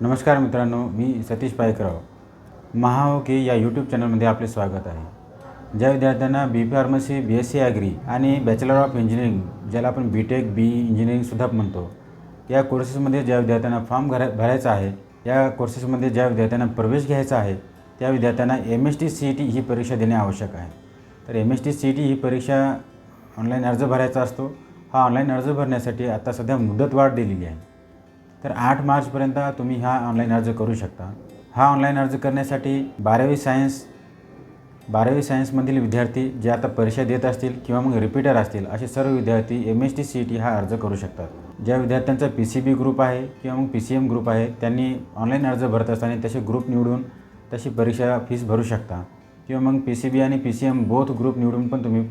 नमस्कार मित्रांनो मी सतीश पायकराव. महाओके या यूट्यूब चॅनलमध्ये आपले स्वागत आहे. ज्या विद्यार्थ्यांना B pharmacy B S C agri आणि बॅचलर ऑफ इंजिनिअरिंग ज्याला आपण बी टेक बी इंजिनिअरिंगसुद्धा म्हणतो या कोर्सेसमध्ये ज्या विद्यार्थ्यांना फॉर्म भरा भरायचा आहे या कोर्सेसमध्ये ज्या विद्यार्थ्यांना प्रवेश घ्यायचा आहे त्या विद्यार्थ्यांना M S T C E T ही परीक्षा देणे आवश्यक आहे. तर M S T C E T ही परीक्षा ऑनलाईन अर्ज भरायचा असतो. हा ऑनलाईन अर्ज भरण्यासाठी आता सध्या मुदतवाढ दिलेली आहे. तर आठ मार्चपर्यंत तुम्ही हा ऑनलाईन अर्ज करू शकता. हा ऑनलाईन अर्ज करण्यासाठी बारावी सायन्स बारावी सायन्समधील विद्यार्थी जे आता परीक्षा देत असतील किंवा मग रिपीटर असतील असे सर्व विद्यार्थी M S T C T हा अर्ज करू शकतात. ज्या विद्यार्थ्यांचा पी सी बी ग्रुप आहे किंवा मग पी सी एम ग्रुप आहे त्यांनी ऑनलाईन अर्ज भरत असताना तसे ग्रुप निवडून तशी परीक्षा फीस भरू शकता. किंवा मग पी सी बी आणि P C M both group निवडून पण तुम्ही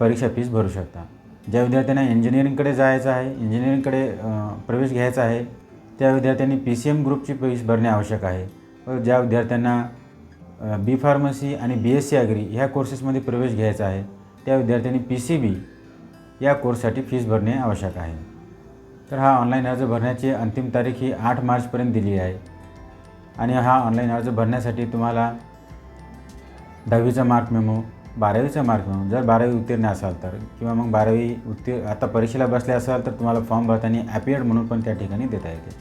परीक्षा फीस भरू शकता. ज्या विद्यार्थ्यांना इंजिनिअरिंगकडे जायचं आहे इंजिनिअरिंगकडे प्रवेश घ्यायचा आहे त्या विद्यार्थ्यांनी पी सी एम ग्रुपची प्रवेश भरणे आवश्यक आहे. व ज्या विद्यार्थ्यांना बी फार्मसी आणि बी एस सी ॲग्री ह्या कोर्सेसमध्ये प्रवेश घ्यायचा आहे त्या विद्यार्थ्यांनी पी सी बी या कोर्ससाठी फीस भरणे आवश्यक आहे. तर हा ऑनलाईन अर्ज भरण्याची अंतिम तारीख ही आठ मार्चपर्यंत दिली आहे. आणि हा ऑनलाईन अर्ज भरण्यासाठी तुम्हाला दहावीचा मार्क मेमो बारावीचा मार्क मिळून जर बारावी उत्तीर्ण असाल तर किंवा मग बारावी उत्तीर्ण आता परीक्षेला बसले असाल तर तुम्हाला फॉर्म भरताना ॲपियर्ड म्हणून पण त्या ठिकाणी देता येते.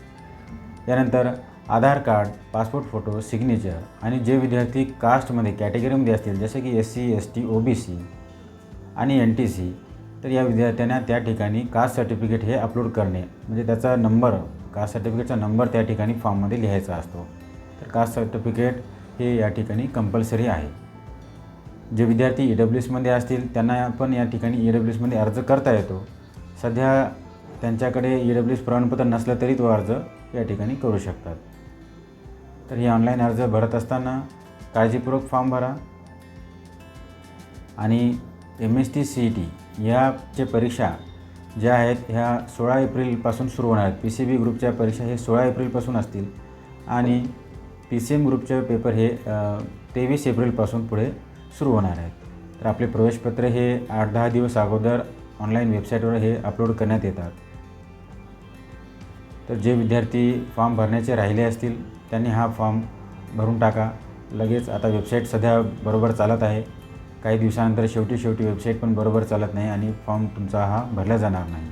त्यानंतर Aadhaar card passport photo signature आणि जे विद्यार्थी कास्टमध्ये कॅटेगरीमध्ये असतील जसे की S C S T O B C आणि एन टी सी तर या विद्यार्थ्यांना त्या ठिकाणी कास्ट सर्टिफिकेट हे अपलोड करणे म्हणजे त्याचा नंबर कास्ट सर्टिफिकेटचा नंबर त्या ठिकाणी फॉर्ममध्ये लिहायचा असतो. तर कास्ट सर्टिफिकेट हे या ठिकाणी कंपल्सरी आहे. जे विद्यार्थी ई डब्ल्यू एसमध्ये असतील त्यांना पण या ठिकाणी ई डब्ल्यू एसमध्ये अर्ज करता येतो. सध्या त्यांच्याकडे ई डब्ल्यू एस प्रमाणपत्र नसलं तरी तो अर्ज या ठिकाणी करू शकतात. तर हे ऑनलाईन अर्ज भरत असताना काळजीपूर्वक फॉर्म भरा. आणि M S T C E T याचे परीक्षा ज्या आहेत ह्या सोळा एप्रिलपासून सुरू होणार आहेत. पी सी बी ग्रुपच्या परीक्षा हे सोळा एप्रिलपासून असतील. आणि पी सी एम ग्रुपचे पेपर हे तेवीस एप्रिलपासून पुढे सुरू होणार आहेत. तर आपले प्रवेशपत्र हे आठ दहा दिवस अगोदर ऑनलाईन वेबसाईटवर हे अपलोड करण्यात येतात. तर जे विद्यार्थी फॉर्म भरण्याचे राहिले असतील त्यांनी हा फॉर्म भरून टाका. लगेच आता वेबसाईट सध्या बरोबर चालत आहे. काही दिवसानंतर शेवटी शेवटी वेबसाईट पण बरोबर चालत नाही आणि फॉर्म तुमचा हा भरला जाणार नाही.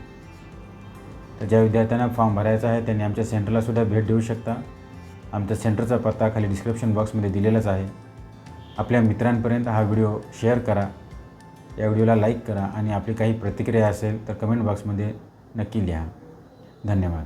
तर ज्या विद्यार्थ्यांना फॉर्म भरायचा आहे त्यांनी आमच्या सेंटरलासुद्धा भेट देऊ शकता. आमच्या सेंटरचा पत्ता खाली डिस्क्रिप्शन बॉक्समध्ये दिलेलाच आहे. आपल्या मित्रांपर्यंत हा व्हिडिओ शेअर करा. या व्हिडिओला लाईक करा आणि आपली काही प्रतिक्रिया असेल तर कमेंट बॉक्समध्ये नक्की लिहा. धन्यवाद.